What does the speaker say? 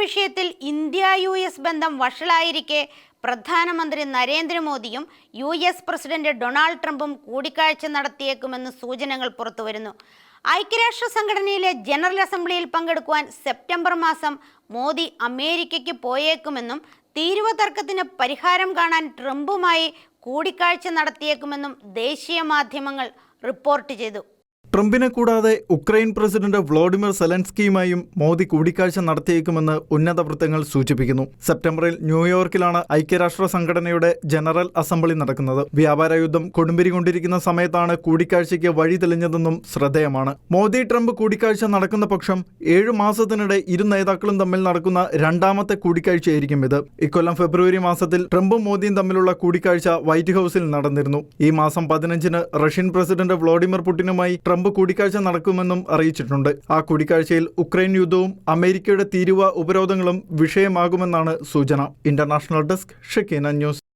വിഷയത്തിൽ India U S ബന്ധം വഷളായിരിക്കെ പ്രധാനമന്ത്രി നരേന്ദ്രമോദിയും യു എസ് പ്രസിഡന്റ് ഡൊണാൾഡ് ട്രംപും കൂടിക്കാഴ്ച നടത്തിയേക്കുമെന്ന് സൂചനകൾ പുറത്തുവരുന്നു. ഐക്യരാഷ്ട്ര സംഘടനയിലെ ജനറൽ അസംബ്ലിയിൽ പങ്കെടുക്കുവാൻ സെപ്റ്റംബർ മാസം മോദി അമേരിക്കയ്ക്ക് പോയേക്കുമെന്നും തീരുവ തർക്കത്തിന് പരിഹാരം കാണാൻ ട്രംപുമായി കൂടിക്കാഴ്ച നടത്തിയേക്കുമെന്നും ദേശീയ മാധ്യമങ്ങൾ റിപ്പോർട്ട് ചെയ്തു. ട്രംപിനെ കൂടാതെ ഉക്രൈൻ പ്രസിഡന്റ് വ്ളോഡിമിർ സെലൻസ്കിയുമായും മോദി കൂടിക്കാഴ്ച നടത്തിയേക്കുമെന്ന് ഉന്നത വൃത്തങ്ങൾ സൂചിപ്പിക്കുന്നു. സെപ്റ്റംബറിൽ ന്യൂയോർക്കിലാണ് ഐക്യരാഷ്ട്ര സംഘടനയുടെ ജനറൽ അസംബ്ലി നടക്കുന്നത്. വ്യാപാര യുദ്ധം കൊടുമ്പിരി കൊണ്ടിരിക്കുന്ന സമയത്താണ് കൂടിക്കാഴ്ചയ്ക്ക് വഴി തെളിഞ്ഞതെന്നും ശ്രദ്ധേയമാണ്. മോദി ട്രംപ് കൂടിക്കാഴ്ച നടക്കുന്ന പക്ഷം ഏഴു മാസത്തിനിടെ ഇരു നേതാക്കളും തമ്മിൽ നടക്കുന്ന രണ്ടാമത്തെ കൂടിക്കാഴ്ചയായിരിക്കും ഇത്. ഇക്കൊല്ലം ഫെബ്രുവരി മാസത്തിൽ ട്രംപും മോദിയും തമ്മിലുള്ള കൂടിക്കാഴ്ച വൈറ്റ് ഹൌസിൽ നടന്നിരുന്നു. ഈ മാസം പതിനഞ്ചിന് റഷ്യൻ പ്രസിഡന്റ് വ്ളോഡിമിർ പുടിനുമായി ട്രംപ് കൂടിക്കാഴ്ച നടക്കുമെന്നും അറിയിച്ചിട്ടുണ്ട്. ആ കൂടിക്കാഴ്ചയിൽ ഉക്രൈൻ യുദ്ധവും അമേരിക്കയുടെ തീരുവ ഉപരോധങ്ങളും വിഷയമാകുമെന്നാണ് സൂചന. International desk Shekinah news.